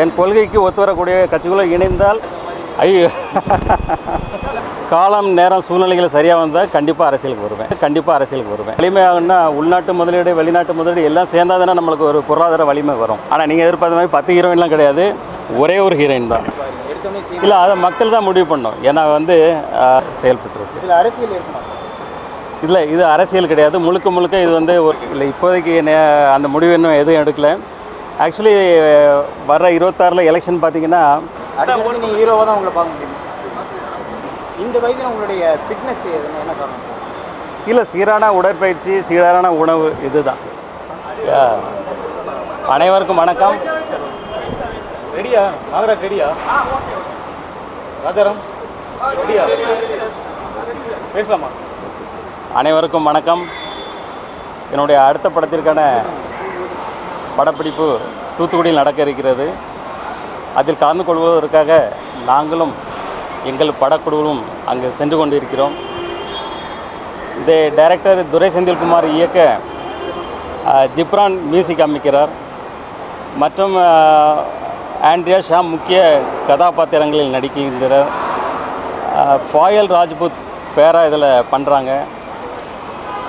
என் கொள்கைக்கு ஒத்து வரக்கூடிய கட்சிகளும் இணைந்தால் ஐயோ காலம் நேரம் சூழ்நிலைகள் சரியாக வந்தால் கண்டிப்பாக அரசியலுக்கு வருவேன். கண்டிப்பாக அரசியலுக்கு வருவேன். வலிமையாகனா உள்நாட்டு முதலீடு வெளிநாட்டு முதலீடு எல்லாம் சேர்ந்தா தானே நம்மளுக்கு ஒரு பொருளாதார வலிமை வரும். ஆனால் நீங்கள் எதிர்பார்த்த மாதிரி பத்து ஹீரோயின்லாம் கிடையாது. ஒரே ஒரு ஹீரோயின் தான். இல்லை அதை மக்கள் தான் முடிவு பண்ணோம் ஏன்னா வந்து செயல்பட்டுருக்கு. அரசியல் இல்லை இது அரசியல் கிடையாது. முழுக்க முழுக்க இது வந்து ஒரு இல்லை இப்போதைக்கு அந்த முடிவு இன்னும் எதுவும் எடுக்கல. ஆக்சுவலி வர இருபத்தாறில் எலெக்ஷன் பார்த்தீங்கன்னா அடுத்து நீங்க ஹீரோவா தான் உங்களை பார்க்க முடியும். இந்த வயதில் உங்களுடைய ஃபிட்னஸ் என்ன காரணம்? இல்லை சீரான உடற்பயிற்சி சீரான உணவு இதுதான். அனைவருக்கும் வணக்கம். ரெடியா நாகராஜ் ரெடியா ராஜாராம்? ரெடியா பேசலாமா? அனைவருக்கும் வணக்கம். என்னுடைய அடுத்த படத்திற்கான படப்பிடிப்பு தூத்துக்குடியில் நடக்க இருக்கிறது. அதில் கலந்து கொள்வதற்காக நாங்களும் எங்கள் படக்குழுவும் அங்கு சென்று கொண்டிருக்கிறோம். இதை டைரக்டர் துரை செந்தில்குமார் இயக்க ஜிப்ரான் மியூசிக் அமைக்கிறார். மற்றும் ஆண்ட்ரியா ஷாம் முக்கிய கதாபாத்திரங்களில் நடிக்கின்றனர் ஃபாயல் பாயல் ராஜ்புத் பேரா இதில் பண்ணுறாங்க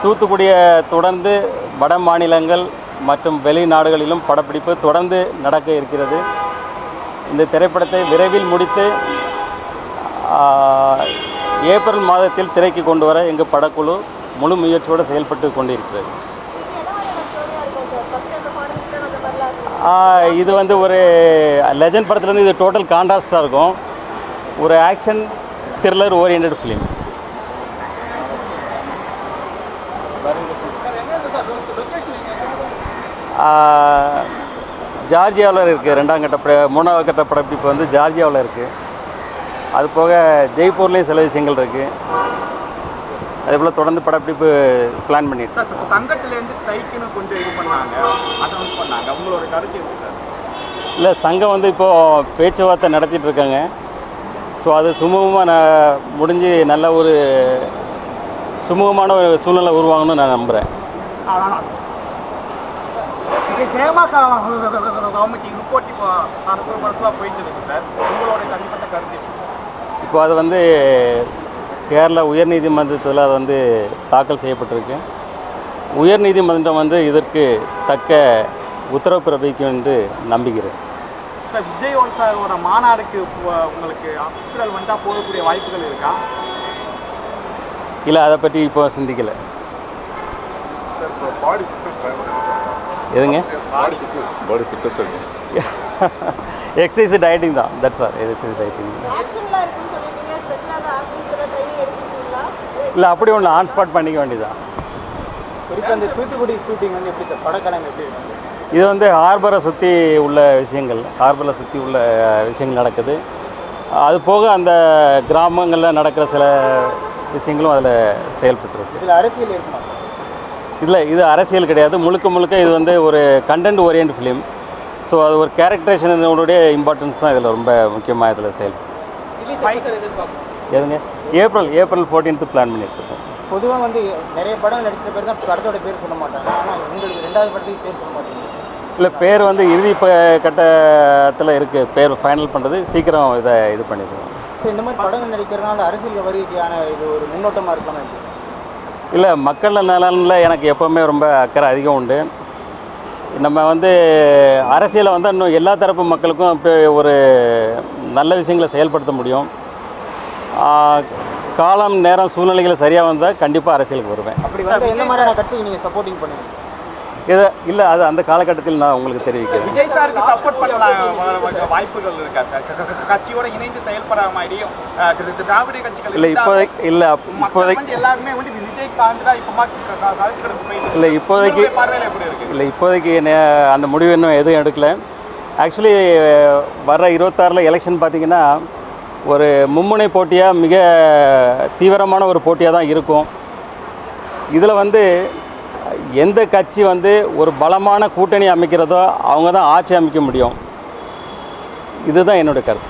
தூத்துக்குடியை தொடர்ந்து வட மாநிலங்கள் மற்றும் வெளிநாடுகளிலும் படப்பிடிப்பு தொடர்ந்து நடக்க இருக்கிறது. இந்த திரைப்படத்தை விரைவில் முடித்து ஏப்ரல் மாதத்தில் திரைக்கு கொண்டு வர எங்கள் படக்குழு முழு முயற்சியோடு செயல்பட்டு கொண்டிருக்கிறது. இது வந்து ஒரு லெஜண்ட் படத்துலேருந்து இது டோட்டல் கான்ட்ராஸ்டாக இருக்கும். ஒரு ஆக்ஷன் த்ரில்லர் ஓரியன்ட் ஃபிலிம். ஜார்ஜியாவில் இருக்குது ரெண்டாம் கட்ட பட மூணாவது கட்ட படப்பிடிப்பு வந்து ஜார்ஜியாவில் இருக்குது அது போக ஜெய்ப்பூர்லேயும் சில விஷயங்கள் இருக்குது அதே போல் தொடர்ந்து படப்பிடிப்பு பிளான் பண்ணிட்டு சங்கத்திலேருந்து ஸ்ட்ரைக்குன்னு கொஞ்சம் இது பண்ணாங்க. அனௌன்ஸ் பண்ணாங்க. உங்களோட கருத்து இல்லை சங்கம் வந்து இப்போது பேச்சுவார்த்தை நடத்திட்டு இருக்காங்க. ஸோ அது சுமூகமாக நான் முடிஞ்சு நல்ல ஒரு சுமூகமான ஒரு சூழ்நிலை உருவாகணும்னு நான் நம்புகிறேன் அரசு போயிட்டு இருக்கு சார். உங்களோட தனிப்பட்ட கருத்து இப்போ அது வந்து கேரளா உயர்நீதிமன்றத்தில் அது வந்து தாக்கல் செய்யப்பட்டிருக்கு. உயர்நீதிமன்றம் வந்து இதற்கு தக்க உத்தரவு பிறப்பிக்கும் என்று நம்புகிறேன். சார் விஜயோட சாரோட மாநாடுக்கு உங்களுக்கு வந்தால் போகக்கூடிய வாய்ப்புகள் இருக்கா? இல்லை அதை பற்றி இப்போ சிந்திக்கலை. சார் இப்போ பாடி ஃபிட்னஸ் ட்ரை பண்ணுங்க சார் எதுங்க? Body fitness body fitness exercise dieting தான். தட்ஸ் சார் எக்ஸசைஸ் டயட்டிங் இல்லை அப்படி ஒன்று ஆன் ஸ்பாட் பண்ணிக்க வேண்டியதான் குறிப்பாக இந்த தூத்துக்குடி ஷூட்டிங் வந்து எப்படி சார் படக்கலங்க எப்படி இது வந்து ஹார்பரை சுற்றி உள்ள விஷயங்கள். ஹார்பரை சுற்றி உள்ள விஷயங்கள் நடக்குது. அது போக அந்த கிராமங்களில் நடக்கிற சில விஷயங்களும் அதில் செயல்பட்டுருக்கு. இதில் அரசியல் இருக்குமா இல்லை இது அரசியல் கிடையாது. முழுக்க முழுக்க இது வந்து ஒரு கண்டென்ட் ஓரியன்ட் ஃபிலிம் ஸோ அது ஒரு கேரக்டரேஷனுடைய இம்பார்ட்டன்ஸ் தான் இதில் ரொம்ப முக்கியமாக இதில் செயல். எதுங்க? ஏப்ரல் ஏப்ரல் ஃபோர்டீன்த்து பிளான் பண்ணிட்டு இருக்கோம் பொதுவாக வந்து நிறைய படம் நடிச்சிட்ட பேர் தான் படத்தோட பேர் சொல்ல மாட்டாங்க. ஆனால் உங்களுக்கு ரெண்டாவது படத்துக்கு பேர் சொல்ல மாட்டீங்க. இல்லை பேர் வந்து இறுதி ப கட்டத்தில் இருக்குது பேர் ஃபைனல் பண்ணுறது சீக்கிரம் இதை இது பண்ணிடுவோம். ஸோ இந்த மாதிரி படங்கள் நடிக்கிறதுனால அரசியல் வருகைக்கான இது ஒரு முன்னோட்டமாக இருக்காம இருக்கு இல்லை மக்கள் நலனில் எனக்கு எப்போவுமே ரொம்ப அக்கறை அதிகம் உண்டு. நம்ம வந்து அரசியலை வந்து இன்னும் எல்லா தரப்பு மக்களுக்கும் இப்போ ஒரு நல்ல விஷயங்களை செயல்படுத்த முடியும். காலம் நேரம் சூழ்நிலைகளை சரியாக வந்தால் கண்டிப்பாக அரசியலுக்கு வருவேன். அப்படி வந்து எந்த மாதிரியான கட்சிக்கு நீங்கள் சப்போர்ட்டிங் பண்ணுவீங்க? இதை இல்லை அது அந்த காலகட்டத்தில் நான் உங்களுக்கு தெரிவிக்கிறேன். விஜய் சாருக்கு சப்போர்ட் பண்ணலாம். வாய்ப்புகள் இருக்கா சார் கட்சியோட இணைந்து செயல்படுற மாதிரியும் அஹ், திரு- திரு திராவிட கட்சிகள் இல்லை இப்போதைக்கு இல்லை இப்போதைக்கு எல்லாருமே வந்து விஜய் சார்ந்து தான் இப்போ இல்லை இப்போதைக்கு இல்லை இப்போதைக்கு அந்த முடிவு இன்னும் எதுவும் எடுக்கல. ஆக்சுவலி வர இருபத்தாறில் எலெக்ஷன் பார்த்தீங்கன்னா ஒரு மும்முனை போட்டியாக மிக தீவிரமான ஒரு போட்டியாக தான் இருக்கும். இதில் வந்து எந்த கட்சி வந்து ஒரு பலமான கூட்டணி அமைக்கிறதோ அவங்க தான் ஆட்சி அமைக்க முடியும். இதுதான் என்னுடைய கருத்து.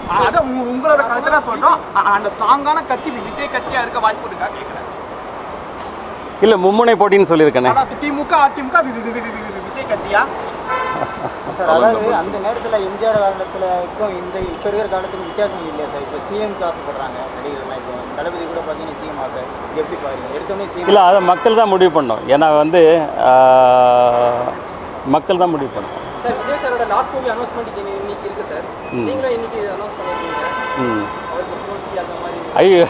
உங்களோட கருத்து நான் சொல்றோம் அ- அந்த ஸ்ட்ராங்கான கட்சி விஜய் கட்சியா இருக்க வாய்ப்பு இருக்கா? கேட்குறேன் இல்லை மும்முனை போட்டின்னு சொல்லியிருக்கேனே. திமுக அதிமுக விஜய் கட்சியா? சார் அதாவது அந்த நேரத்தில் எம்ஜிஆர் காலத்துலக்கும் இந்த இப்போ இருக்கிற காலத்துக்கும் வித்தியாசம் இல்லையா சார்? இப்போ சிஎம்க்கு ஆசைப்படுறாங்க நடிகர்கள்லாம். இப்போ தளபதி கூட பார்த்தீங்கன்னா சிஎம் ஆசை எப்படி பாருங்க எடுத்தோடனே சிஎம் இல்லை அதை மக்கள் தான் முடிவு பண்ணோம் ஏன்னா வந்து மக்கள் தான் முடிவு பண்ணோம் சார் விஜய் சாரோட லாஸ்ட் மூவி அனௌன்ஸ்மெண்ட் இன்னைக்கு இருக்கு சார். நீங்களும் இன்னைக்கு அனௌன்ஸ் பண்ணிருக்கீங்க? ம். அவருக்கு போட்டி அந்த மாதிரி. ஐயோ.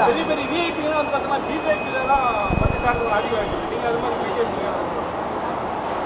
பெரிய பெரிய விஐபிலாம் வந்து பார்த்தோம்னா பிஜேபியிலலாம் வந்து சார்ந்தவங்க அதிகம் இருக்குது நீங்கள் அது மாதிரி பிஜேபி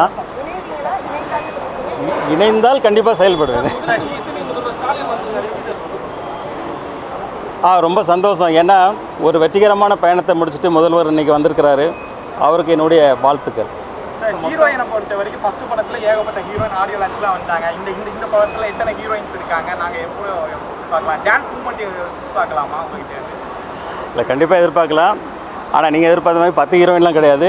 ஆ? இணைந்தால் கண்டிப்பாக செயல்படுவேன். ஆ ரொம்ப சந்தோஷம். ஏன்னா ஒரு வெற்றிகரமான பயணத்தை முடிச்சுட்டு முதல்வர் இன்னைக்கு வந்திருக்கிறாரு. அவருக்கு என்னுடைய வாழ்த்துக்கள். சார் ஹீரோயினை பொறுத்த வரைக்கும் ஃபர்ஸ்ட் படத்துல ஏகப்பட்ட ஹீரோயின் ஆடியோ லான்ச்லாம் வந்தாங்க. இந்த இந்த இந்த படத்துல எத்தனை ஹீரோயின்ஸ் இருக்காங்க? நாங்க எப்போ பார்க்கலாம். டான்ஸ் மூமெண்ட் பார்க்கலாமா உங்ககிட்ட? இருந்து? இல்லை கண்டிப்பாக எதிர்பார்க்கலாம். ஆனால் நீங்கள் எதிர்பார்த்த மாதிரி பத்து ஹீரோயின்லாம் கிடையாது.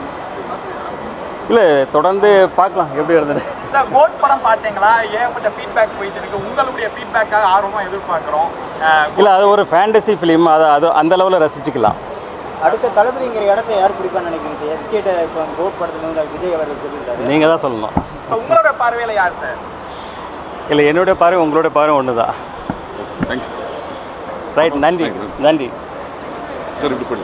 இல்லை தொடர்ந்து பார்க்கலாம் எப்படி இருந்தது சார் கோட் படம் பார்த்தீங்களா? ஏகப்பட்ட ஃபீட்பேக் போயிட்டு இருக்கு? உங்களுடைய ஃபீட்பேக்காக ஆர்வமாக எதிர்பார்க்குறோம். இல்லை அது ஒரு ஃபேண்டசி ஃபிலிம் அதை அது அந்த அளவில் ரசிச்சுக்கலாம். அடுத்த தளபதிங்கிற இடத்த யார் பிடிப்பான்னு நினைக்கிறீங்க? எஸ்கேட்ட இப்போ கோட் படத்தில் வந்து விஜய் அவர்கள் சொல்லியிருக்காரு. நீங்கள் தான் சொல்லணும். உங்களோட பார்வையில் யார் சார்? இல்லை என்னுடைய பார்வை உங்களுடைய பார்வை ஒன்று தான். ரைட் நன்றி நன்றி. சார் இப்படி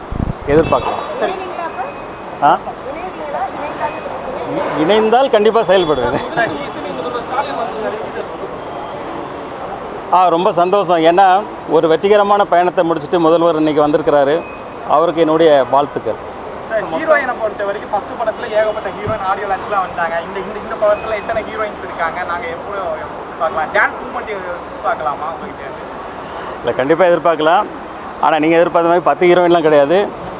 எதிர்பார்க்கலாம். ஆ? இணைந்தால் கண்டிப்பாக செயல்படுவேன். ஆ ரொம்ப சந்தோஷம். ஏன்னா ஒரு வெற்றிகரமான பயணத்தை முடிச்சுட்டு முதல்வர் இன்னைக்கு வந்திருக்கிறாரு. அவருக்கு என்னுடைய வாழ்த்துக்கள். சார் ஹீரோயினை பொறுத்த வரைக்கும் ஃபர்ஸ்ட் படத்துல ஏகப்பட்ட ஹீரோயின் ஆடியோ லான்ச்லாம் வந்தாங்க இந்த இந்த இந்த படத்துல எத்தனை ஹீரோயின்ஸ் இருக்காங்க? நாங்க எப்போ பார்க்கலாம். டான்ஸ் மூமெண்ட் பார்க்கலாமா உங்ககிட்ட? இருந்து? இல்லை கண்டிப்பாக எதிர்பார்க்கலாம். ஆனால் நீங்கள் எதிர்பார்த்த மாதிரி பத்து ஹீரோயின்லாம் கிடையாது.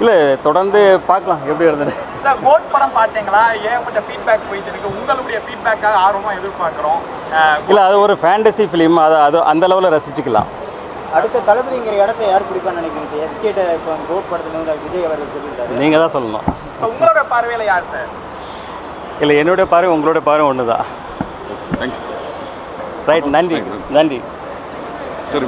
இல்லை தொடர்ந்து பார்க்கலாம் எப்படி இருந்தது சார் கோட் படம் பார்த்தீங்களா? ஏகப்பட்ட ஃபீட்பேக் போயிட்டு இருக்கு? உங்களுடைய ஃபீட்பேக்காக ஆர்வமாக எதிர்பார்க்குறோம். இல்லை அது ஒரு ஃபேண்டசி ஃபிலிம் அதை அது அந்த அளவில் ரசிச்சுக்கலாம். அடுத்த தளபதிங்கிற இடத்த யார் பிடிப்பான்னு நினைக்கிறீங்க? எஸ்கேட்ட இப்போ கோட் படத்தில் வந்து விஜய் அவர்கள் சொல்லியிருக்காரு. நீங்கள் தான் சொல்லணும். உங்களோட பார்வையில் யார் சார்? இல்லை என்னுடைய பார்வை உங்களுடைய பார்வை ஒன்று தான் ரைட் நன்றி நன்றி. சார்